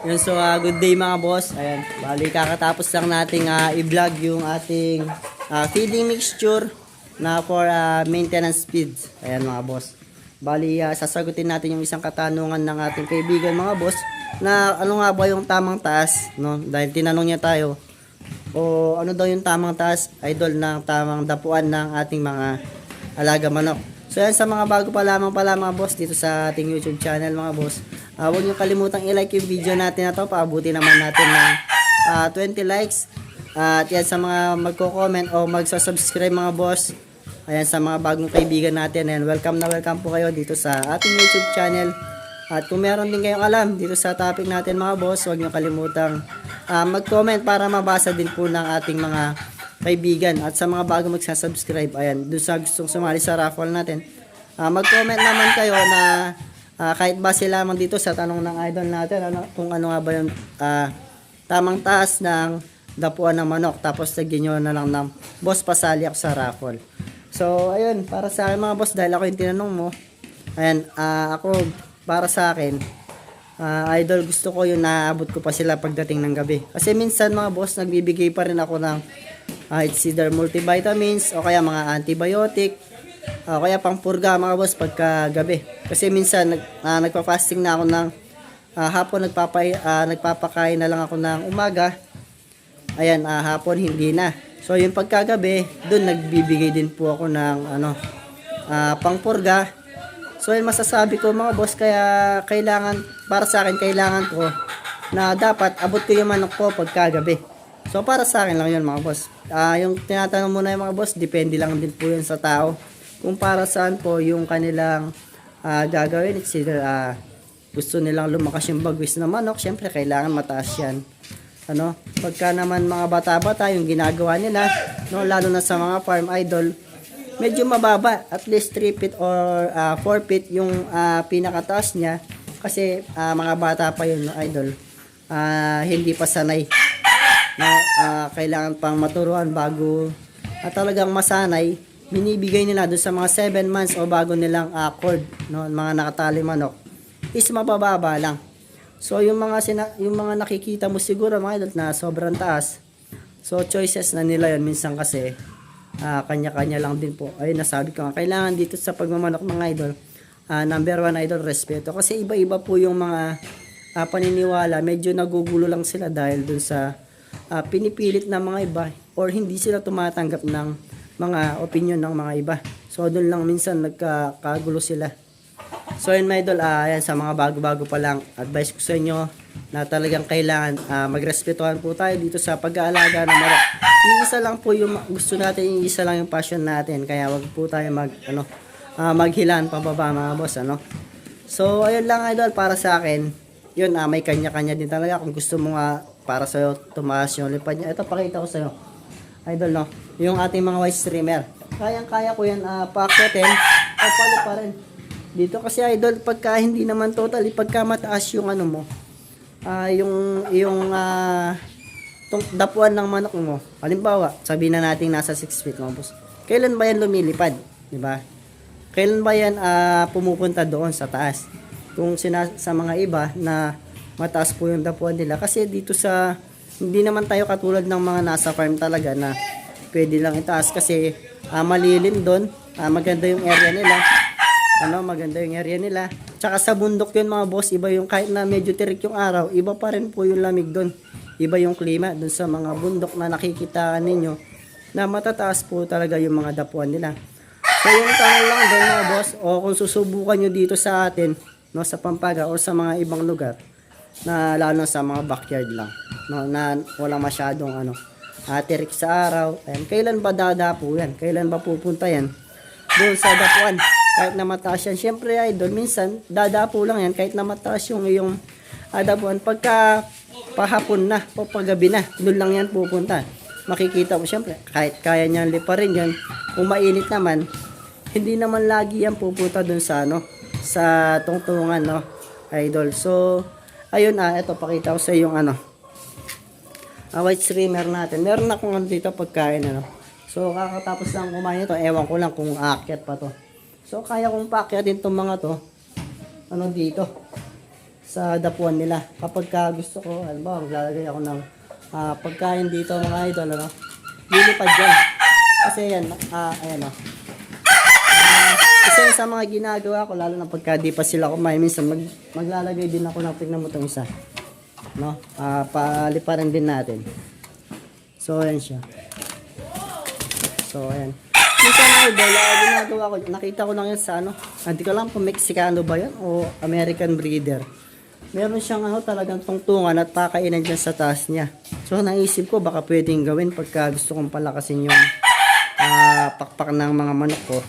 Yun, so ah, good day mga boss. Ayan, bali kakatapos lang nating ah, i-vlog yung ating ah, feeding mixture na for ah, maintenance speed. Ayan mga boss. Bali, ah, sasagutin natin yung isang katanungan ng ating kaibigan mga boss na ano nga ba yung tamang taas, no? Dahil tinanong niya tayo o ano daw yung tamang taas, idol, ng tamang dapuan ng ating mga alaga manok. So yan sa mga bago pa lamang pala mga boss dito sa ating YouTube channel mga boss. Ah, huwag niyo kalimutang i-like yung video natin na to. Paabuti naman natin ng ah, 20 likes. Ah, at yan sa mga magko-comment o magsa-subscribe mga boss. Ayan sa mga bagong kaibigan natin. Ayan, welcome na welcome po kayo dito sa ating YouTube channel. At kung meron din kayong alam dito sa topic natin mga boss, huwag niyo kalimutang ah, mag-comment para mabasa din po ng ating mga kaibigan. At sa mga bago magsasubscribe, ayan, doon sa gustong sumali sa raffle natin, ah, mag-comment naman kayo na ah, kahit base lamang dito sa tanong ng idol natin, ano, kung ano nga ba yung ah, tamang taas ng dapuan ng manok. Tapos lagyan nyo na lang ng boss pasali ako sa raffle. So, ayun, para sa akin mga boss, dahil ako yung tinanong mo, ayan, ah, ako, para sa akin, Ah, idol, gusto ko yung naabot ko pa sila pagdating ng gabi. Kasi minsan mga boss, nagbibigay pa rin ako ng uh, it's either multivitamins o kaya mga antibiotic o kaya pang purga mga boss pagka gabi. Kasi minsan nag, ah, nagpa-fasting na ako ng ah, hapon nagpapay, ah, nagpapakain na lang ako ng umaga. Ayan, ah, hapon hindi na. So yung pagkagabi, doon nagbibigay din po ako ng ano, ah, pang purga So yun masasabi ko mga boss kaya kailangan para sa akin kailangan ko na dapat abot ko yung manok ko pagkagabi. So para sa akin lang yun mga boss. Ah yung tinatanong mo na yung mga boss, depende lang din po yun sa tao. Kung para saan po yung kanilang ah, gagawin, it's either ah, gusto nilang lumakas yung bagwis na manok, syempre kailangan mataas yan. Ano? Pagka naman mga bata-bata yung ginagawa nila, no, lalo na sa mga farm idol, medyo mababa, at least 3 feet or 4 feet yung ah, pinakataas niya kasi ah, mga bata pa yun, no, idol. Ah, hindi pa sanay na ah, kailangan pang maturuan bago at talagang masanay binibigay nila doon sa mga 7 months o bago nilang ah, cord no mga nakatali manok is mabababa lang so yung mga sina- yung mga nakikita mo siguro mga idol na sobrang taas so choices na nila yun minsan kasi ah, kanya-kanya lang din po. Ayun, nasabi ko nga, kailangan dito sa pagmamanok mga idol, ah, number one idol, respeto. Kasi iba-iba po yung mga ah, paniniwala, medyo nagugulo lang sila dahil dun sa ah, pinipilit ng mga iba or hindi sila tumatanggap ng mga opinion ng mga iba. So, doon lang minsan nagkakagulo sila. So yun mga idol, ah, ayan, sa mga bago-bago pa lang, advice ko sa inyo na talagang kailangan ah, magrespetuhan po tayo dito sa pag-aalaga ng manok. Iisa lang po yung gusto natin, iisa lang yung passion natin. Kaya wag po tayo mag, ano, ah, maghilan pababa mga boss, ano. So ayun lang idol, para sa akin, yun, ah, may kanya-kanya din talaga. Kung gusto mo nga para sa'yo, tumaas yung lipad niya. Ito, pakita ko sa'yo. Idol, no? Yung ating mga white streamer. Kayang-kaya ko yan uh, paketin. O palo pa rin. Dito kasi idol, pagka hindi naman totally, pagka mataas yung ano mo, ah yung, yung, ah, tong dapuan ng manok mo. Halimbawa, sabihin na natin nasa 6 feet mga. Kailan ba yan lumilipad? Ba? Kailan ba yan ah, pumupunta doon sa taas? Kung sa mga iba na mataas po yung dapuan nila. Kasi dito sa, hindi naman tayo katulad ng mga nasa farm talaga na pwede lang itaas kasi ah, malilim doon. Ah, maganda yung area nila ano, maganda yung area nila. Tsaka sa bundok yun mga boss, iba yung kahit na medyo tirik yung araw, iba pa rin po yung lamig doon. Iba yung klima doon sa mga bundok na nakikita ninyo na matataas po talaga yung mga dapuan nila. So yung tanong lang doon mga boss, o kung susubukan nyo dito sa atin, no, sa Pampaga o sa mga ibang lugar, na lalo sa mga backyard lang, no, na wala masyadong ano, ah, tirik sa araw. Ayan, kailan ba dadapo yan? Kailan ba pupunta yan? Doon sa dapuan kahit na mataas yan. Siyempre, idol, minsan, dadapo lang yan kahit na mataas yung iyong adapuan. Pagka pahapon na o paggabi na, doon lang yan pupunta. Makikita mo, siyempre, kahit kaya niyan liparin yan, kung mainit naman, hindi naman lagi yan pupunta doon sa, ano, sa tungtungan, no, idol. So, ayun, ah, ito, pakita ko sa yung, ano, ah, white streamer natin. Meron akong ano dito pagkain, ano. So, kakatapos lang kumain ito, ewan ko lang kung aakyat pa to. So, kaya kong paakyatin itong mga to, ano dito, sa dapuan nila. Kapag ka gusto ko, ano ba, maglalagay ako ng ah, pagkain dito mga idol, ano? Lilipad dyan. Kasi yan, ah, ayan o. Kasi sa mga ginagawa ko, lalo na pagka di pa sila kumain, minsan mag, maglalagay din ako ng tignan mo itong isa. No? Ah, paliparan din natin. So, ayan siya. So, ayan. Minsan idol, ah, ginagawa ko, nakita ko lang yan sa ano, ah, hindi ko lang kung Mexicano ba yan o American breeder. Meron siyang ano, talagang tungtungan at pakainan dyan sa taas niya. So, naisip ko, baka pwedeng gawin pagka gusto kong palakasin yung ah, pakpak ng mga manok ko.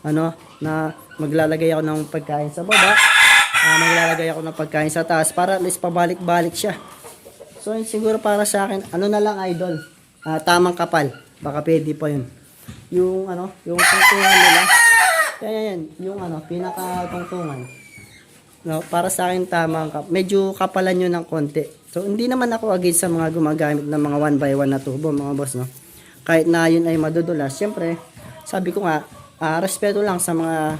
Ano, na maglalagay ako ng pagkain sa baba, ah, maglalagay ako ng pagkain sa taas para at least pabalik-balik siya. So, siguro para sa akin, ano na lang idol, ah, tamang kapal. Baka pwede pa yun. Yung ano, yung tungtungan nila. Yan, yan, yan. Yung ano, pinaka-tungtungan. No, para sa akin tamang kap. Medyo kapalan yun ng konti. So, hindi naman ako against sa mga gumagamit ng mga 1 by 1 na tubo, mga boss, no. Kahit na yun ay madudulas, syempre, sabi ko nga, ah, respeto lang sa mga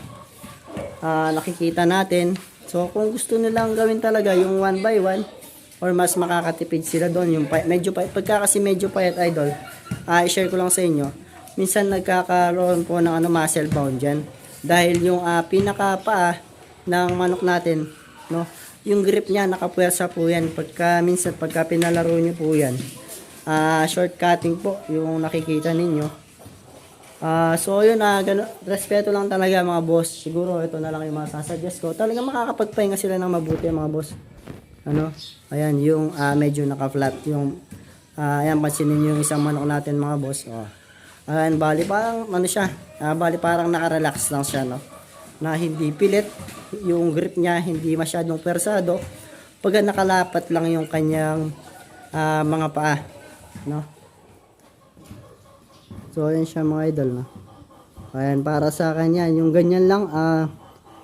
ah, nakikita natin. So, kung gusto nilang gawin talaga yung 1 by 1 or mas makakatipid sila doon, yung pay- medyo payat, pagka kasi medyo payat idol, ah, i-share ko lang sa inyo, minsan nagkakaroon po ng ano, muscle bound dyan. Dahil yung ah, pinakapaa ng manok natin, no, yung grip niya, nakapwersa po yan. Pagka, minsan, pagka pinalaro niyo po yan, ah, shortcutting po, yung nakikita ninyo, Ah, so yun ah, gano, respeto lang talaga mga boss. Siguro ito na lang yung masasuggest ko. Talaga makakapagpahinga sila ng mabuti mga boss. Ano? Ayan, yung ah, medyo naka-flat yung ah, ayan pansinin yung isang manok natin mga boss. Oh. Ayan, bali parang ano siya? Ah, bali parang naka-relax lang siya, no. Na hindi pilit yung grip niya, hindi masyadong persado. Pag nakalapat lang yung kanyang ah, mga paa, no. So, ayan siya mga idol, no? Ayan, para sa kanya, yung ganyan lang, ah,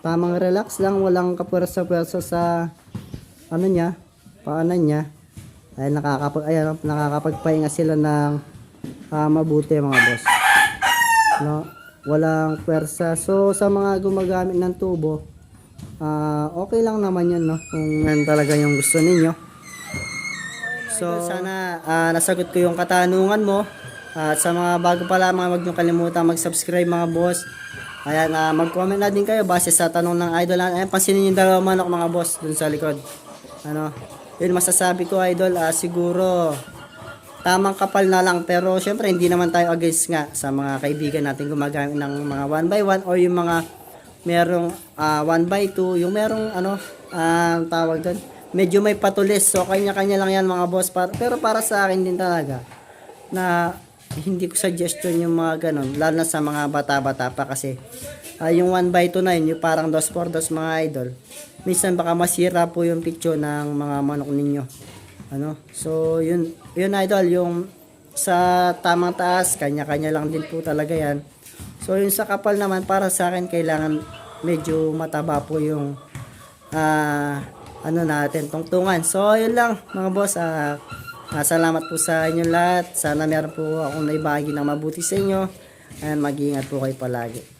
tamang relax lang, walang kapwersa-pwersa sa, ano niya, paanan niya. Ayan, nakakapag, ayan, nakakapagpahinga sila ng ah, mabuti mga boss. No? Walang pwersa. So, sa mga gumagamit ng tubo, ah, okay lang naman yun, no? Kung yan talaga yung gusto ninyo. So, sana ah, nasagot ko yung katanungan mo. At sa mga bago pa lamang, huwag niyo kalimutan mag-subscribe mga boss. Ayan, ah, mag-comment na din kayo base sa tanong ng idol. Ayan, pansinin yung dalawang manok mga boss dun sa likod. Ano, yun masasabi ko idol, ah, siguro tamang kapal na lang. Pero syempre, hindi naman tayo against nga sa mga kaibigan natin gumagamit ng mga 1 by 1 or yung mga merong 1 by 2, yung merong ano, ah, tawag doon, medyo may patulis. So, kanya-kanya lang yan mga boss. Par- pero para sa akin din talaga, na hindi ko suggestion yung mga ganun, lalo na sa mga bata-bata pa kasi ah, yung 1 by 2 na yun, yung parang dos por dos mga idol, minsan baka masira po yung picture ng mga manok ninyo. Ano? So, yun, yun idol, yung sa tamang taas, kanya-kanya lang din po talaga yan. So, yung sa kapal naman, para sa akin, kailangan medyo mataba po yung ah, ano natin, tungtungan. So, yun lang, mga boss. ah ah, salamat po sa inyo lahat. Sana meron po akong naibahagi ng mabuti sa inyo. And mag-iingat po kayo palagi.